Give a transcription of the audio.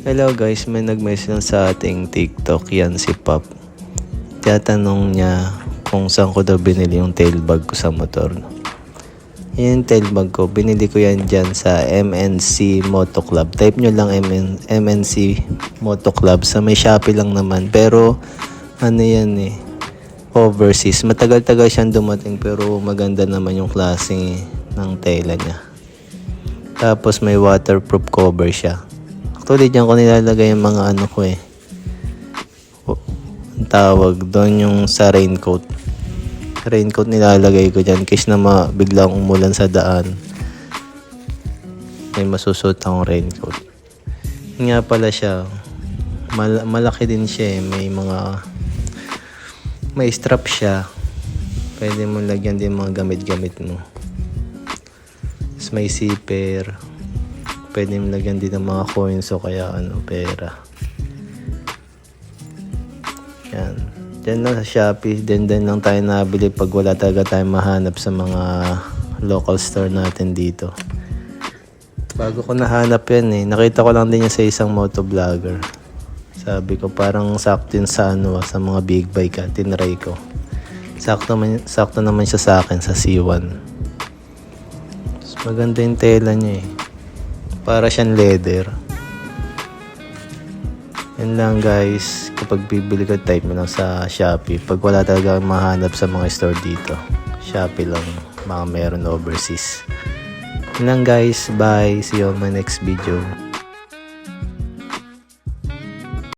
Hello guys, may nag-message sa ating TikTok, yan si Pop. Tatanong niya kung saan ko daw binili yung tail bag ko sa motor. Yan yung tail bag ko, binili ko yan dyan sa MNC Moto Club. Type nyo lang MN, MNC Moto Club. Sa may Shopee lang naman. Pero ano yan eh, overseas. Matagal-tagal siyang dumating pero maganda naman yung klase ng tela niya. Tapos may waterproof cover siya. Actually, dyan ko nilalagay yung mga ano ko eh. Tawag doon yung sa raincoat. Raincoat nilalagay ko dyan case na biglang umulan sa daan. May masusot akong raincoat. Yun nga pala siya. Mal- malaki din siya eh. May mga... May strap siya. Pwede mo lagyan din mga gamit-gamit mo. Tapos may zipper. Pwede lagyan din ng mga coins o kaya ano, pera. Yan. Diyan lang sa Shopee. Then, then lang tayo nabili pag wala talaga tayo mahanap sa mga local store natin dito. Bago ko nahanap yan eh. Nakita ko lang din yan sa isang motovlogger. Sabi ko parang sakto yun sa ano sa mga big bike ah. Tinry ko. Sakto, man, sakto naman siya sa akin sa C1. Tapos maganda yung tela niya eh. Para siyang leather. Yan lang guys. Kapag bibili ka, type mo lang sa Shopee. Pag wala talaga mahanap sa mga store dito. Shopee lang. Baka meron overseas. Yan lang guys. Bye. See you on my next video.